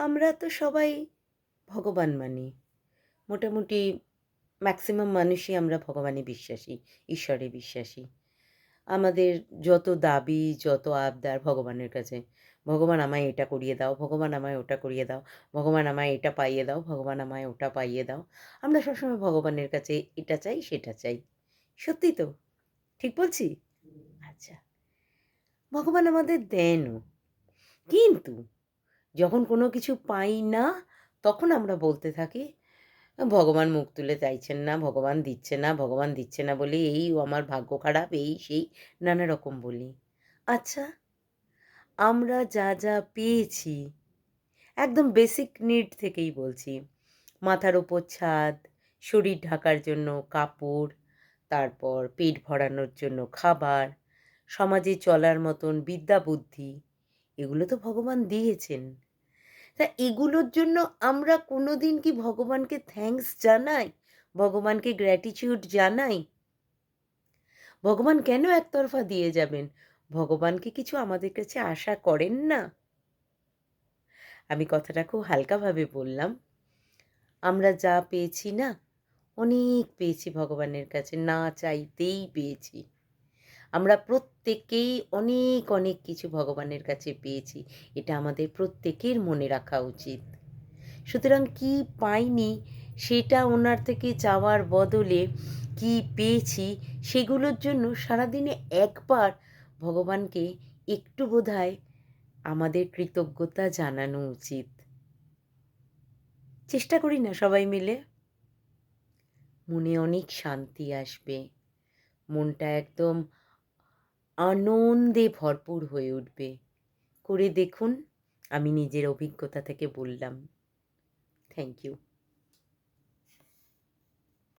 আমরা তো সবাই ভগবান মানি। মোটামুটি ম্যাক্সিমাম মানুষই আমরা ভগবানে বিশ্বাসী, ঈশ্বরে বিশ্বাসী। আমাদের যত দাবি, যত আবদার ভগবানের কাছে, ভগবান আমায় এটা করিয়ে দাও, ভগবান আমায় ওটা করিয়ে দাও, ভগবান আমায় এটা পাইয়ে দাও, ভগবান আমায় ওটা পাইয়ে দাও। আমরা সবসময় ভগবানের কাছে এটা চাই, সেটা চাই। সত্যি তো? ঠিক বলছি? আচ্ছা। ভগবান আমাদের দেনও। কিন্তু যখন কোনো কিছু পাই না, তখন আমরা বলতে থাকি, ভগবান মুখ তুলে চাইছেন না, ভগবান দিচ্ছে না, ভগবান দিচ্ছে না বলে এই আমার ভাগ্য খারাপ, এই সেই, নানা রকম বলি। আচ্ছা আমরা যা যা পেয়েছি, একদম বেসিক নিড থেকেই বলছি। মাথার ওপর ছাদ, শরীর ঢাকার জন্য কাপড়, তারপর পেট ভরানোর জন্য খাবার, সমাজে চলার মতন বিদ্যা বুদ্ধি এগুলো তো ভগবান দিয়েছেন। তা এগুলোর জন্য আমরা কোনো দিন কি ভগবানকে থ্যাঙ্কস জানাই? ভগবানকে গ্র্যাটিটিউড জানাই? ভগবান কেন একতরফা দিয়ে যাবেন? ভগবানকে কিছু আমাদের কাছে আশা করেন না? আমি কথাটা খুব হালকাভাবে বললাম। আমরা যা পেয়েছি না, অনেক পেয়েছি ভগবানের কাছে, না চাইতেই পেয়েছি। আমরা প্রত্যেকেই অনেক অনেক কিছু ভগবানের কাছে পেয়েছি। এটা আমাদের প্রত্যেকের মনে রাখা উচিত। সুতরাং কি পাইনি, সেটা ওনার থেকে চাওয়ার বদলে কি পেয়েছি, সেগুলোর জন্য সারাদিনে একবার ভগবানকে একটু বোধহয় আমাদের কৃতজ্ঞতা জানানো উচিত। চেষ্টা করি না সবাই মিলে। মনে অনেক শান্তি আসবে। মনটা একদম আনন্দে ভরপুর হয়ে উঠবে। করে দেখুন আমি নিজের অভিজ্ঞতা থেকে বললাম। Thank you